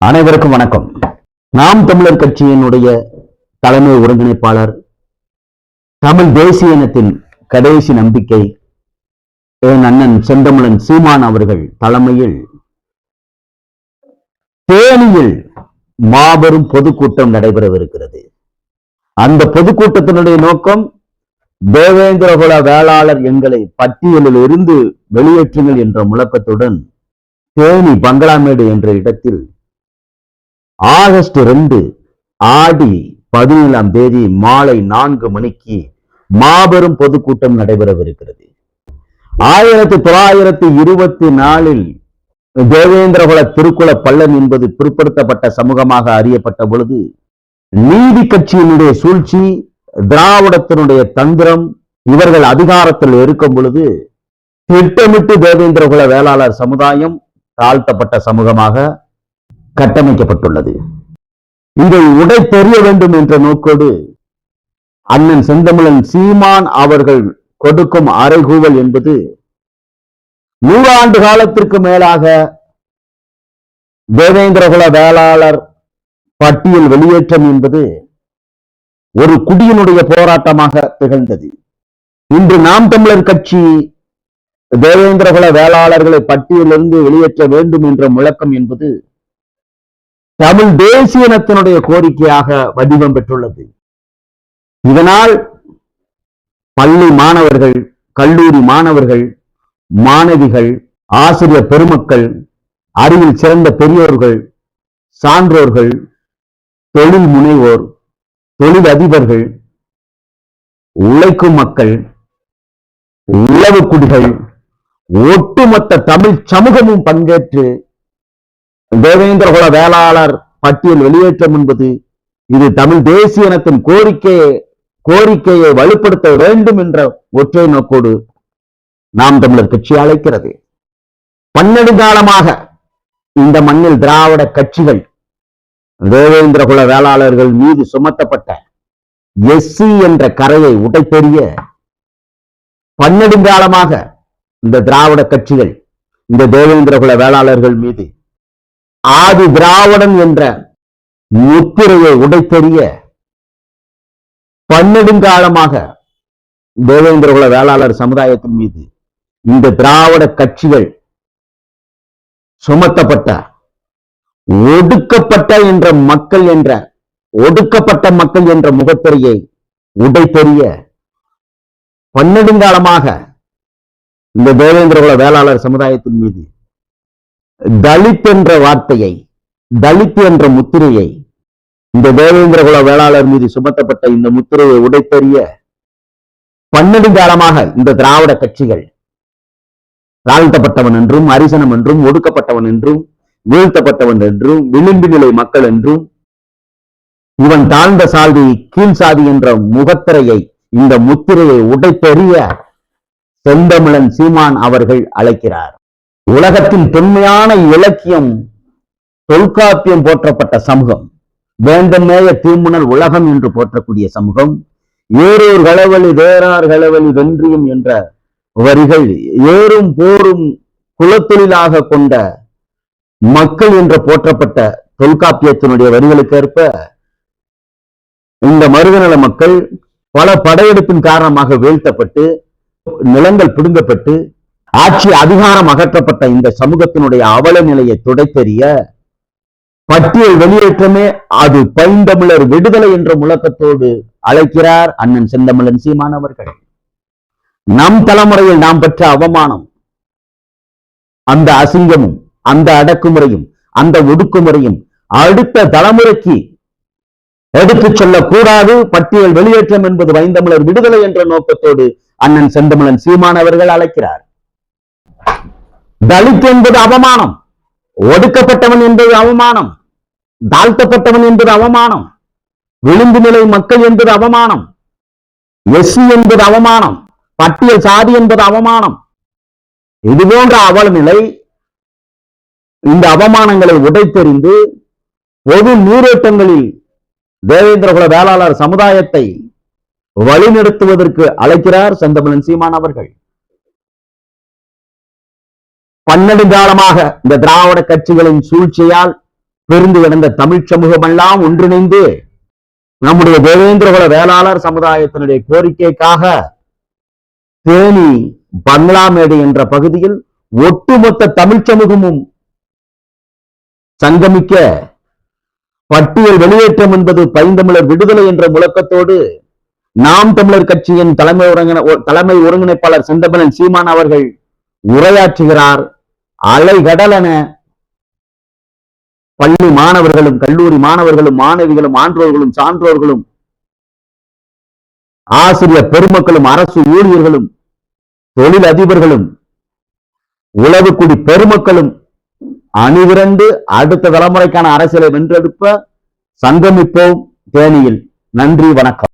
அனைவருக்கும் வணக்கம். நாம் தமிழர் கட்சியினுடைய தலைமை ஒருங்கிணைப்பாளர் தமிழ் தேசிய இனத்தின் கடைசி நம்பிக்கை என் அண்ணன் செந்தமிழன் சீமான் அவர்கள் தலைமையில் தேனியில் மாபெரும் பொதுக்கூட்டம் நடைபெறவிருக்கிறது. அந்த பொதுக்கூட்டத்தினுடைய நோக்கம் தேவேந்திரகுல வேளாளர் எங்களை பட்டியலில் இருந்து வெளியேற்றுங்கள் என்ற முழக்கத்துடன் தேனி பங்களாமேடு என்ற இடத்தில் ஆகஸ்ட் ரெண்டு ஆடி பதினேழாம் தேதி மாலை நான்கு மணிக்கு மாபெரும் பொதுக்கூட்டம் நடைபெறவிருக்கிறது. ஆயிரத்தி தொள்ளாயிரத்தி இருபத்தி நாலில் தேவேந்திரகுல திருக்குல பள்ளன் என்பது பிற்படுத்தப்பட்ட சமூகமாக அறியப்பட்ட பொழுது நீதி கட்சியினுடைய சூழ்ச்சி திராவிடத்தினுடைய தந்திரம் இவர்கள் அதிகாரத்தில் இருக்கும் பொழுது திட்டமிட்டு தேவேந்திரகுல வேளாளர் சமுதாயம் தாழ்த்தப்பட்ட சமூகமாக கட்டமைக்கப்பட்டுள்ளது. இதை உடை தெரிய வேண்டும் என்ற நோக்கோடு அண்ணன் செந்தமிழன் சீமான் அவர்கள் கொடுக்கும் அறைகூவல் என்பது நூறாண்டு காலத்திற்கு மேலாக தேவேந்திரகுல வேளாளர் பட்டியல் வெளியேற்றம் என்பது ஒரு குடியினுடைய போராட்டமாக திகழ்ந்தது. இன்று நாம் தமிழர் கட்சி தேவேந்திரகுல வேளாளர்களை பட்டியலிருந்து வெளியேற்ற வேண்டும் என்ற முழக்கம் என்பது தமிழ் தேசிய இனத்தினுடைய கோரிக்கையாக வடிவம் பெற்றுள்ளது. இதனால் பள்ளி மாணவர்கள் கல்லூரி மாணவர்கள் மாணவிகள் ஆசிரியர் பெருமக்கள் அறிவில் சிறந்த பெரியோர்கள் சான்றோர்கள் தொழில் முனைவோர் தொழில் அதிபர்கள் உழைக்கும் மக்கள் உழவுக்குடிகள் ஒட்டுமொத்த தமிழ் சமூகமும் பங்கேற்று தேவேந்திரகுல வேளாளர் பட்டியல் வெளியேற்றம் என்பது இது தமிழ் தேசிய இனத்தின் கோரிக்கையை கோரிக்கையை வலுப்படுத்த வேண்டும் என்ற ஒற்றை நோக்கோடு நாம் தமிழர் கட்சி அழைக்கிறது. பன்னெடுங்காலமாக இந்த மண்ணில் திராவிட கட்சிகள் தேவேந்திரகுல வேளாளர்கள் மீது சுமத்தப்பட்ட எஸ்சி என்ற கரையை உடைத்தெறிய பன்னெடுங்காலமாக இந்த திராவிட கட்சிகள் இந்த தேவேந்திரகுல வேளாளர்கள் மீது ஆதி திராவிடன் என்ற முத்திரையை உடைத்தெறிய பன்னெடுங்காலமாக தேவேந்திரகுல வேளாளர் சமுதாயத்தின் மீது இந்த திராவிட கட்சிகள் சுமத்தப்பட்ட ஒடுக்கப்பட்ட என்ற மக்கள் என்ற ஒடுக்கப்பட்ட மக்கள் என்ற முகத்திரையை உடைத்தெறிய பன்னெடுங்காலமாக இந்த தேவேந்திரகுல வேளாளர் சமுதாயத்தின் மீது தலித் என்ற வார்த்தையை தலித் என்ற முத்திரையை இந்த தேவேந்திரகுல வேளாளர் மீது சுமத்தப்பட்ட இந்த முத்திரையை உடைத்தெறிய பன்னெடுங்காலமாக இந்த திராவிட கட்சிகள் தாழ்த்தப்பட்டவன் என்றும் அரிசனம் என்றும் ஒடுக்கப்பட்டவன் என்றும் வீழ்த்தப்பட்டவன் என்றும் விளிம்பு நிலை மக்கள் என்றும் இவன் தாழ்ந்த சாதி கீழ் சாதி என்ற முகத்திரையை இந்த முத்திரையை உடைத்தெறிய செந்தமிழன் சீமான் அவர்கள் அழைக்கிறார். உலகத்தின் தொன்மையான இலக்கியம் தொல்காப்பியம் போற்றப்பட்ட சமூகம் வேந்தமேய தீமுணல் உலகம் என்று போற்றக்கூடிய சமூகம் ஏரூர் களவழி வேறார் களவழி வென்றியும் என்ற வரிகள் ஏறும் போரும் குலத்தொழிலாக கொண்ட மக்கள் என்று போற்றப்பட்ட தொல்காப்பியத்தினுடைய வரிகளுக்கேற்ப இந்த மருதநல மக்கள் பல படையெடுப்பின் காரணமாக வீழ்த்தப்பட்டு நிலங்கள் பிடுங்கப்பட்டு ஆட்சி அதிகாரம் அகற்றப்பட்ட இந்த சமூகத்தினுடைய அவல நிலையை துடைத்தெறிய பட்டியல் வெளியேற்றமே அது பைந்தமிழர் விடுதலை என்ற முழக்கத்தோடு அழைக்கிறார் அண்ணன் செந்தமிழன் சீமானவர்கள் நம் தலைமுறையில் நாம் பெற்ற அவமானம் அந்த அசிங்கமும் அந்த அடக்குமுறையும் அந்த ஒடுக்குமுறையும் அடுத்த தலைமுறைக்கு எடுத்துச் சொல்லக்கூடாது. பட்டியல் வெளியேற்றம் என்பது வைந்தமிழர் விடுதலை என்ற நோக்கத்தோடு அண்ணன் செந்தமிழன் சீமானவர்கள் அழைக்கிறார். தலித் என்பது அவமானம். ஒடுக்கப்பட்டவன் என்பது அவமானம். தாழ்த்தப்பட்டவன் என்பது அவமானம். விளிம்பு நிலை மக்கள் என்பது அவமானம். எஸ்சி என்பது அவமானம். பட்டியல் சாதி என்பது அவமானம். இது போன்ற அவல நிலை இந்த அவமானங்களை உடைத்தெறிந்து பொது நீரோட்டங்களில் தேவேந்திரகுல வேளாளர் சமுதாயத்தை வழிநடத்துவதற்கு அழைக்கிறார் செந்தமிழன் சீமான் அவர்கள். பன்னெடு காலமாக இந்த திராவிட கட்சிகளின் சூழ்ச்சியால் பெருந்து கிடந்த தமிழ் சமூகமெல்லாம் ஒன்றிணைந்து நம்முடைய தேவேந்திரகுல வேளாளர் சமுதாயத்தினுடைய கோரிக்கைக்காக தேனி பங்களாமேடு என்ற பகுதியில் ஒட்டுமொத்த தமிழ் சமூகமும் சங்கமிக்க பட்டியல் வெளியேற்றம் என்பது பைந்தமிழர் விடுதலை என்ற முழக்கத்தோடு நாம் தமிழர் கட்சியின் தலைமை ஒருங்கிண தலைமை ஒருங்கிணைப்பாளர் செந்தமிழன் சீமான் அவர்கள் உரையாற்றுகிறார். அலைகடலன பள்ளி மாணவர்களும் கல்லூரி மாணவர்களும் மாணவிகளும் ஆன்றோர்களும் சான்றோர்களும் ஆசிரியர் பெருமக்களும் அரசு ஊழியர்களும் தொழில் அதிபர்களும் உளவுக்குடி பெருமக்களும் அணிவிரண்டு அடுத்த தலைமுறைக்கான அரசியலை வென்றெடுப்ப சங்கமிப்போம். தேனியில் நன்றி வணக்கம்.